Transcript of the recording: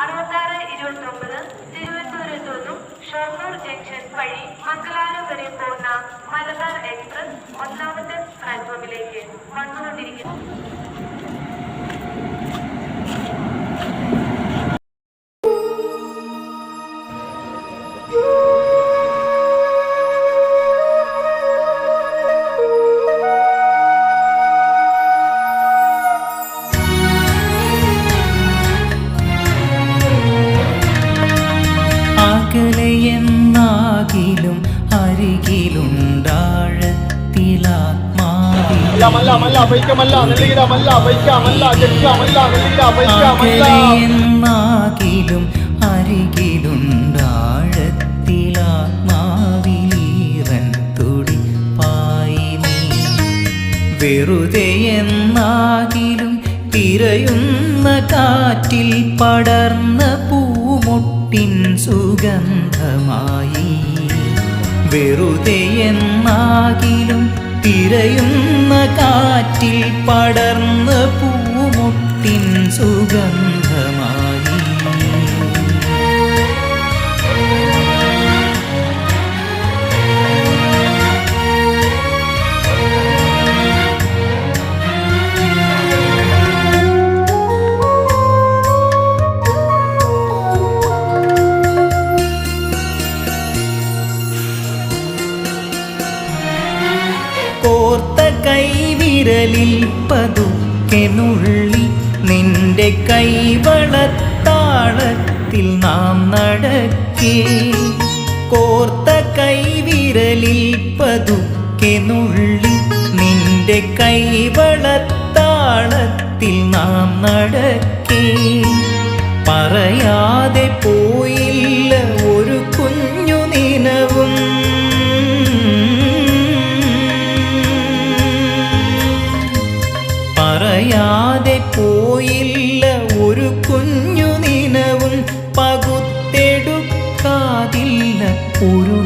അറുപത്താറ് ഇരുപത്തൊമ്പത് തിരുവനന്തപുരത്തു നിന്നും ഷൊർണൂർ ജംഗ്ഷൻ വഴി മംഗലാരം വരെ പോകുന്ന മലബാർ എക്സ്പ്രസ് ഒന്നാമത്തെ പ്ലാറ്റ്ഫോമിലേക്ക് വന്നുകൊണ്ടിരിക്കുന്നു. മല്ല അകലെയെന്നാകിലും അരികിലുണ്ടാഴത്തിലാത്മാവിലീറൻ തുടി പായി വെറുതെ എന്നാകിലും തിരയുന്ന കാറ്റിൽ പടർന്ന പൂമൊട്ടിൻ സുഗന്ധമായി വെറുതെ എന്നാകിലും തിരയുന്ന കാറ്റിൽ പടർന്ന് പൂമുട്ടിൻ സുഗന്ധമായി കോർത്ത കൈവിരലിൽ പതുക്കെ നുള്ളി നിന്റെ കൈവളത്താളത്തിൽ നാം നടക്കേ. കോർത്ത കൈവിരലിൽ പതുക്കെ നുള്ളി നിന്റെ കൈവളത്താളത്തിൽ നാം നടക്കേ. പറയാതെ പോയില്ല പറയാതെ പോയില്ല ഒരു കുഞ്ഞു നിനവും പകുത്തെടുക്കാതില്ല ഒരു